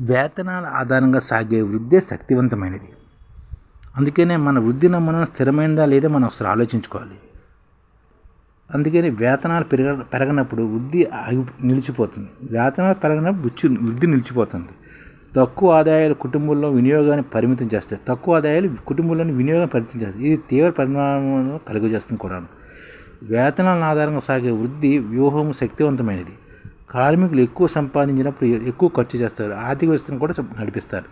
వేతనాల ఆధారంగా సాగే వృద్ధే శక్తివంతమైనది. అందుకనే మన వృద్ధి నమ్మనం స్థిరమైనదా లేదా మనం ఒకసారి ఆలోచించుకోవాలి. అందుకని వేతనాలు పెరగ పెరగనప్పుడు వృద్ధి ఆగి నిలిచిపోతుంది. వేతనాలు పెరగనప్పుడు వృద్ధి వృద్ధి నిలిచిపోతుంది. తక్కువ ఆదాయాలు కుటుంబంలో వినియోగాన్ని పరిమితం చేస్తాయి. తక్కువ ఆదాయాలు కుటుంబంలోని వినియోగం పరిమితం చేస్తాయి. ఇది తీవ్ర పరిణామాలను కలుగజేస్తుంది కూడా వేతనాల ఆధారంగా సాగే వృద్ధి వ్యూహం శక్తివంతమైనది. కార్మికులు ఎక్కువ సంపాదించినప్పుడు ఎక్కువ ఖర్చు చేస్తారు. ఆర్థిక వ్యవస్థను కూడా నడిపిస్తారు.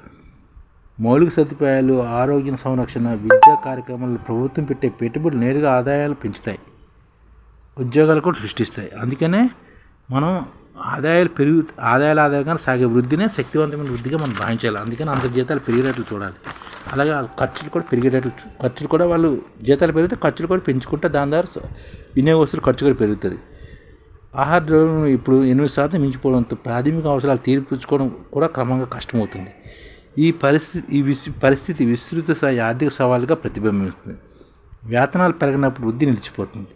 మౌలిక సదుపాయాలు ఆరోగ్య సంరక్షణ విద్యా కార్యక్రమాలు ప్రభుత్వం పెట్టే పెట్టుబడులు నేరుగా ఆదాయాలు పెంచుతాయి. ఉద్యోగాలు కూడా సృష్టిస్తాయి. అందుకనే మనం ఆదాయాలు పెరుగు ఆదాయాల ఆధారంగా సాగే వృద్ధినే శక్తివంతమైన వృద్ధిగా మనం భావించాలి. అందుకని అంత జీతాలు పెరిగేటట్లు చూడాలి. అలాగే ఖర్చులు కూడా పెరిగేటట్లు ఖర్చులు కూడా వాళ్ళు జీతాలు పెరిగితే ఖర్చులు కూడా పెంచుకుంటే దాని ద్వారా వినియోగస్తుల ఖర్చు కూడా పెరుగుతుంది. ఆహార ద్రవ్యం ఇప్పుడు ఎనిమిది శాతం మించిపోవడంతో ప్రాథమిక అవసరాలు తీర్పుచ్చుకోవడం కూడా క్రమంగా కష్టమవుతుంది. ఈ పరిస్థితి ఈ విస్ పరిస్థితి విస్తృత స్థాయి ఆర్థిక సవాలుగా ప్రతిబింబిస్తుంది. వేతనాలు పెరిగినప్పుడు వృద్ధి నిలిచిపోతుంది.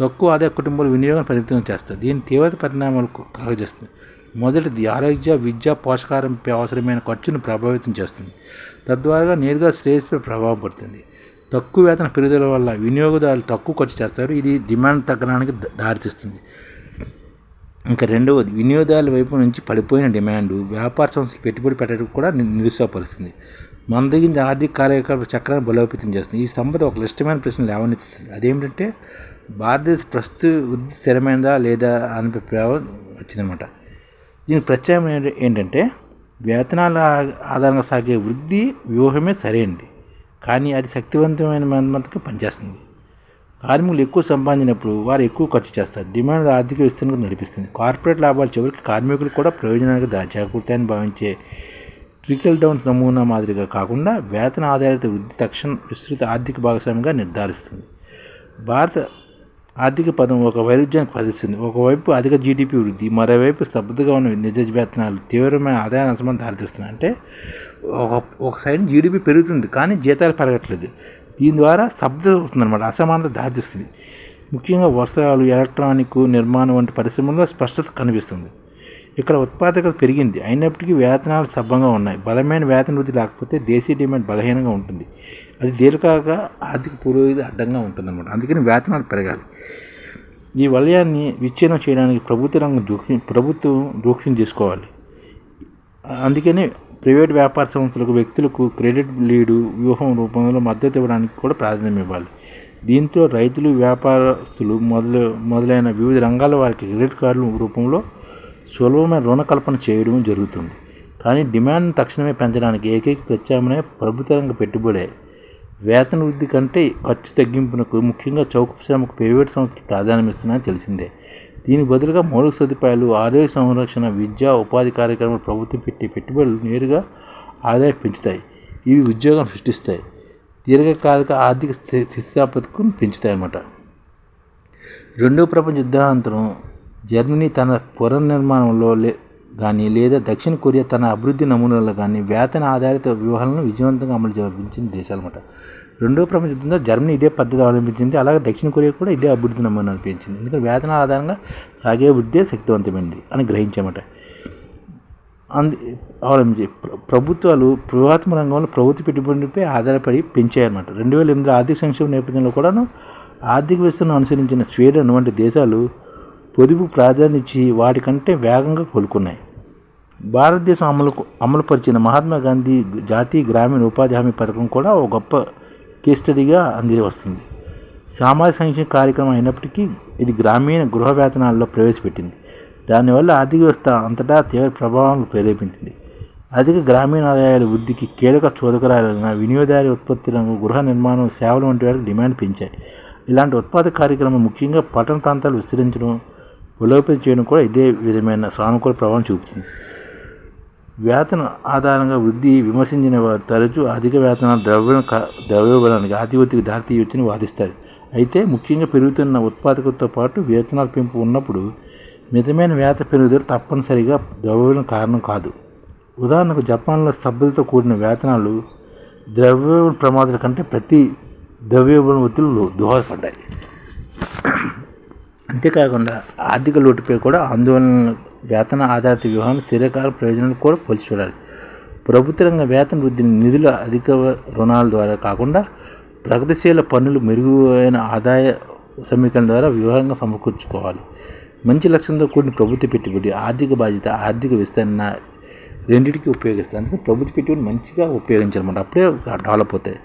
తక్కువ ఆదాయ కుటుంబాలు వినియోగం పరిమితం చేస్తాయి. దీని తీవ్ర పరిణామాలు కలగజేస్తుంది. మొదటిది ఆరోగ్య విద్య పోషకారంపై అవసరమైన ఖర్చును ప్రభావితం చేస్తుంది. తద్వారా నేరుగా శ్రేయస్పై ప్రభావం పడుతుంది. తక్కువ వేతన పెరుగుదల వల్ల వినియోగదారులు తక్కువ ఖర్చు చేస్తారు. ఇది డిమాండ్ తగ్గడానికి దారితీస్తుంది. ఇంకా రెండవది వినియోగదారుల వైపు నుంచి పడిపోయిన డిమాండ్ వ్యాపార సంస్థలు పెట్టుబడి పెట్టడం కూడా నిరుత్సాహపరుస్తుంది. మందగించి ఆర్థిక కార్యకలాప చక్రాన్ని బలోపేతం చేస్తుంది. ఈ సంపద ఒక క్లిష్టమైన ప్రశ్న లేవనెత్తుతుంది. అదేమిటంటే భారతదేశ ప్రస్తుత వృద్ధి స్థిరమైనదా లేదా అనే ప్రభావం వచ్చిందనమాట. దీనికి ప్రత్యామ్నాయం ఏంటంటే వేతనాల ఆధారంగా సాగే వృద్ధి వ్యూహమే సరైనది. కానీ అది శక్తివంతమైన మందకి పనిచేస్తుంది. కార్మికులు ఎక్కువ సంపాదించినప్పుడు వారు ఎక్కువ ఖర్చు చేస్తారు. డిమాండ్ ఆర్థిక విస్తరణకు నడిపిస్తుంది. కార్పొరేట్ లాభాలు చివరికి కార్మికులు కూడా ప్రయోజనానికి దా చేకూరుతాయని భావించే ట్రికల్ డౌన్ నమూనా మాదిరిగా కాకుండా వేతన ఆధారిత వృద్ధి తక్షణ విస్తృత ఆర్థిక భాగస్వామిగా నిర్ధారిస్తుంది. భారత ఆర్థిక పదం ఒక వైరుధ్యానికి ప్రదర్శిస్తుంది ఒకవైపు అధిక జీడిపి వృద్ధి మరోవైపు స్తబ్దతగా ఉన్న నిజ వేతనాలు తీవ్రమైన ఆదాయ నష్టం దారితీస్తున్నాయి. అంటే ఒక ఒక సైడ్ జీడిపి పెరుగుతుంది కానీ జీతాలు పెరగట్లేదు. దీని ద్వారా శబ్ద వస్తుంది అనమాట అసమానత దారితీస్తుంది. ముఖ్యంగా వస్త్రాలు ఎలక్ట్రానిక్ నిర్మాణం వంటి పరిశ్రమల్లో స్పష్టత కనిపిస్తుంది. ఇక్కడ ఉత్పాదకత పెరిగింది. అయినప్పటికీ వేతనాలు సభంగా ఉన్నాయి. బలమైన వేతన వృద్ధి లేకపోతే దేశీయ డిమాండ్ బలహీనంగా ఉంటుంది. అది దీర్ఘకాలిక ఆర్థిక పురోగతి అడ్డంగా ఉంటుందన్నమాట. అందుకని వేతనాలు పెరగాలి. ఈ వలయాన్ని విచ్ఛిన్నం చేయడానికి ప్రభుత్వ రంగం జోక్యం ప్రభుత్వం జోక్యం చేసుకోవాలి. అందుకనే ప్రైవేట్ వ్యాపార సంస్థలకు వ్యక్తులకు క్రెడిట్ లీడు వ్యూహం రూపంలో మద్దతు ఇవ్వడానికి కూడా ప్రాధాన్యం ఇవ్వాలి. దీంతో రైతులు వ్యాపారస్తులు మొదలు మొదలైన వివిధ రంగాల వారికి క్రెడిట్ కార్డుల రూపంలో సులభమైన రుణ కల్పన చేయడం జరుగుతుంది. కానీ డిమాండ్ తక్షణమే పెంచడానికి ఏకైక ప్రత్యామ్నాయ ప్రభుత్వ రంగ పెట్టుబడే వేతన వృద్ధి కంటే ఖర్చు తగ్గింపునకు ముఖ్యంగా చౌక శ్రమకు ప్రైవేట్ సంస్థలు ప్రాధాన్యమిస్తున్నాయని తెలిసిందే. దీని బదులుగా మౌలిక సదుపాయాలు ఆరోగ్య సంరక్షణ విద్య ఉపాధి కార్యక్రమాలు ప్రభుత్వం పెట్టే పెట్టుబడులు నేరుగా ఆదాయం పెంచుతాయి. ఇవి ఉద్యోగం సృష్టిస్తాయి. దీర్ఘకాలిక ఆర్థిక స్థి- స్థితిస్థాపకతను పెంచుతాయి అన్నమాట రెండో ప్రపంచ యుద్ధానంతరం జర్మనీ తన పునర్నిర్మాణంలో లే కానీ లేదా దక్షిణ కొరియా తన అభివృద్ధి నమూనాల్లో కానీ వేతన ఆధారిత వ్యూహాలను విజయవంతంగా అమలు జరిపించిన దేశాలు రెండో రెండవ ప్రపంచ యుద్ధంలో జర్మనీ ఇదే పద్ధతి అవలంబించింది. అలాగే దక్షిణ కొరియా కూడా ఇదే అభివృద్ధి నమ్మని అనిపించింది. ఎందుకంటే వేతన ఆధారంగా సాగే వృద్ధే శక్తివంతమైనది అని గ్రహించామట. అంది అవలంబించి ప్ర- ప్రభుత్వాలు ప్రైవేట్ రంగంలో ప్రభుత్వ పెట్టుబడిపై ఆధారపడి పెంచాయన్నమాట. రెండు వేల ఎనిమిది ఆర్థిక సంక్షేమ నేపథ్యంలో కూడాను ఆర్థిక వ్యవస్థను అనుసరించిన స్వీడన్ వంటి దేశాలు పొదుపు ప్రాధాన్యత ఇచ్చి వాటికంటే వేగంగా కోలుకున్నాయి. భారతదేశం అమలు అమలుపరిచిన మహాత్మా గాంధీ జాతీయ గ్రామీణ ఉపాధి హామీ పథకం కూడా ఒక గొప్ప కేస్ స్టడీగా అంది వస్తుంది. సామాజిక సంక్షేమ కార్యక్రమం అయినప్పటికీ ఇది గ్రామీణ గృహ వేతనాల్లో ప్రవేశపెట్టింది. దానివల్ల ఆర్థిక వ్యవస్థ అంతటా తీవ్ర ప్రభావం ప్రేరేపించింది. అధిక గ్రామీణ ఆదాయాల వృద్ధికి కీలక చోదకరాలైన వినియోగదారి ఉత్పత్తి రంగు గృహ నిర్మాణం సేవలు వంటి వాటికి డిమాండ్ పెంచాయి. ఇలాంటి ఉత్పాదక కార్యక్రమం ముఖ్యంగా పట్టణ ప్రాంతాలు విస్తరించడం బలోపేతం చేయడం కూడా ఇదే విధమైన సానుకూల ప్రభావం చూపుతుంది. వేతన ఆధారంగా వృద్ధి విమర్శించిన వారు తరచూ అధిక వేతన ద్రవ్య ద్రవ్యోబలానికి ఆధిపత్యకు ఒత్తిడి దారితీయవచ్చని వాదిస్తారు. అయితే ముఖ్యంగా పెరుగుతున్న ఉత్పాదకతతో పాటు వేతనాల పెంపు ఉన్నప్పుడు మితమైన వేత పెరుగుదల తప్పనిసరిగా ద్రవ్యోబలం కారణం కాదు. ఉదాహరణకు జపాన్లో స్తబ్దతతో కూడిన వేతనాలు ద్రవ్యోబల ప్రమాదాల కంటే ప్రతి ద్రవ్యోబలం ఒత్తిళ్ళు దోహదపడ్డాయి. అంతేకాకుండా ఆర్థిక లోటుపై కూడా ఆందోళన వేతన ఆధారిత వ్యూహాన్ని స్థిరకాల ప్రయోజనాలు కూడా పోల్చి చూడాలి. ప్రభుత్వ రంగ వేతన వృద్ధిని నిధుల అధిక రుణాల ద్వారా కాకుండా ప్రగతిశీల పన్నులు మెరుగైన ఆదాయ సమీకరణ ద్వారా వ్యూహంగా సమకూర్చుకోవాలి. మంచి లక్ష్యంతో కూడిన ప్రభుత్వ పెట్టుబడి ఆర్థిక బాధ్యత ఆర్థిక విస్తరణ రెండింటికి ఉపయోగిస్తారు. అందుకని ప్రభుత్వ పెట్టుబడి మంచిగా ఉపయోగించాలన్నమాట. అప్పుడే డెవలప్ అవుతాయి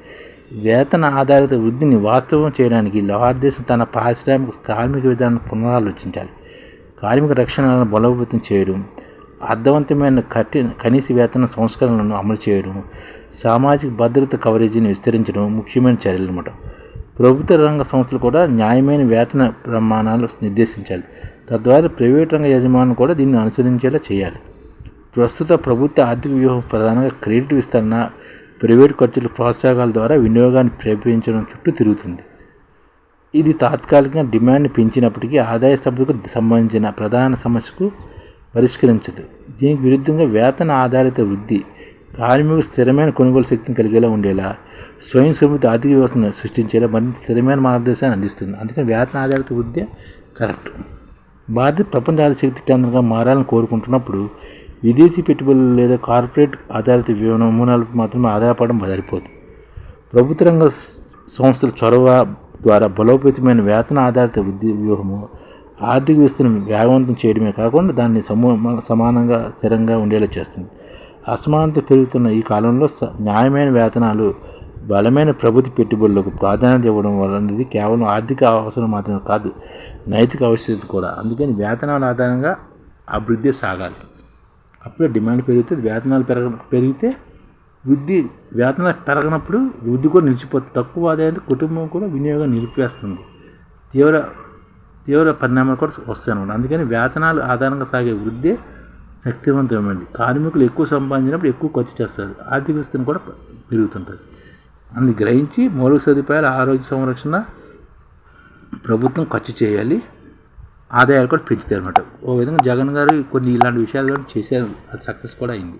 వేతన ఆధారిత వృద్ధిని వాస్తవం చేయడానికి భారతదేశం తన పారిశ్రామిక కార్మిక విధానం పునరాలోచించాలి. కార్మిక రక్షణలను బలోపేతం చేయడం అర్థవంతమైన కఠిన కనీస వేతన సంస్కరణలను అమలు చేయడం సామాజిక భద్రత కవరేజీని విస్తరించడం ముఖ్యమైన చర్యలు అన్నమాట. ప్రభుత్వ రంగ సంస్థలు కూడా న్యాయమైన వేతన ప్రమాణాలు నిర్దేశించాలి. తద్వారా ప్రైవేట్ రంగ యజమానులు కూడా దీన్ని అనుసరించేలా చేయాలి. ప్రస్తుత ప్రభుత్వ ఆర్థిక వ్యూహం ప్రధానంగా క్రెడిట్ విస్తరణ ప్రైవేట్ ఖర్చుల ప్రోత్సాహకాల ద్వారా వినియోగాన్ని ప్రేరేపించడం చుట్టూ తిరుగుతుంది. ఇది తాత్కాలికంగా డిమాండ్ పెంచినప్పటికీ ఆదాయ స్తబ్దతకు సంబంధించిన ప్రధాన సమస్యకు పరిష్కరించదు. దీనికి విరుద్ధంగా వేతన ఆధారిత వృద్ధి కార్మికులు స్థిరమైన కొనుగోలు శక్తిని కలిగేలా ఉండేలా స్వయం సమృద్ధి ఆర్థిక వ్యవస్థను సృష్టించేలా మరింత స్థిరమైన మార్గదర్శనాన్ని అందిస్తుంది. అందుకని వేతన ఆధారిత వృద్ధి కరెక్ట్. భారత ప్రపంచ ఆర్థిక శక్తి కేంద్రంగా మారాలని కోరుకుంటున్నప్పుడు విదేశీ పెట్టుబడులు లేదా కార్పొరేట్ ఆధారిత నమూనాలకు మాత్రమే ఆధారపడడం సరిపోదు. ప్రభుత్వ రంగ సంస్థల చొరవ ద్వారా బలోపేతమైన వేతన ఆధారిత వ్యూహము ఆర్థిక వ్యవస్థను వేగవంతం చేయడమే కాకుండా దాన్ని సమూ సమానంగా స్థిరంగా ఉండేలా చేస్తుంది. అసమానత పెరుగుతున్న ఈ కాలంలో న్యాయమైన వేతనాలు బలమైన ప్రభుత్వ పెట్టుబడులకు ప్రాధాన్యత ఇవ్వడం వలనది కేవలం ఆర్థిక అవసరం మాత్రమే కాదు నైతిక అవసరం కూడా. అందుకని వేతనాల ఆధారంగా అభివృద్ధి సాగాలి. అప్పుడే డిమాండ్ పెరిగితే వేతనాలు పెరగ పెరిగితే వృద్ధి వేతనాలు పెరగనప్పుడు వృద్ధి కూడా నిలిచిపోతుంది. తక్కువ ఆదాయంతో కుటుంబం కూడా వినియోగం నిలిపేస్తుంది తీవ్ర తీవ్ర పరిణామాలు కూడా వస్తాయి అనమాట అందుకని వేతనాలు ఆధారంగా సాగే వృద్ధి శక్తివంతమైనది కార్మికులు ఎక్కువ సంపాదించినప్పుడు ఎక్కువ ఖర్చు చేస్తారు. ఆర్థిక వ్యవస్థను కూడా పెరుగుతుంటుంది. అందు గ్రహించి మౌలిక సదుపాయాలు ఆరోగ్య సంరక్షణ ప్రభుత్వం ఖర్చు చేయాలి. ఆదాయాలు కూడా పెంచుతాయి అనమాట ఓ విధంగా జగన్ గారు కొన్ని ఇలాంటి విషయాలు చేశారు. అది సక్సెస్ కూడా అయింది.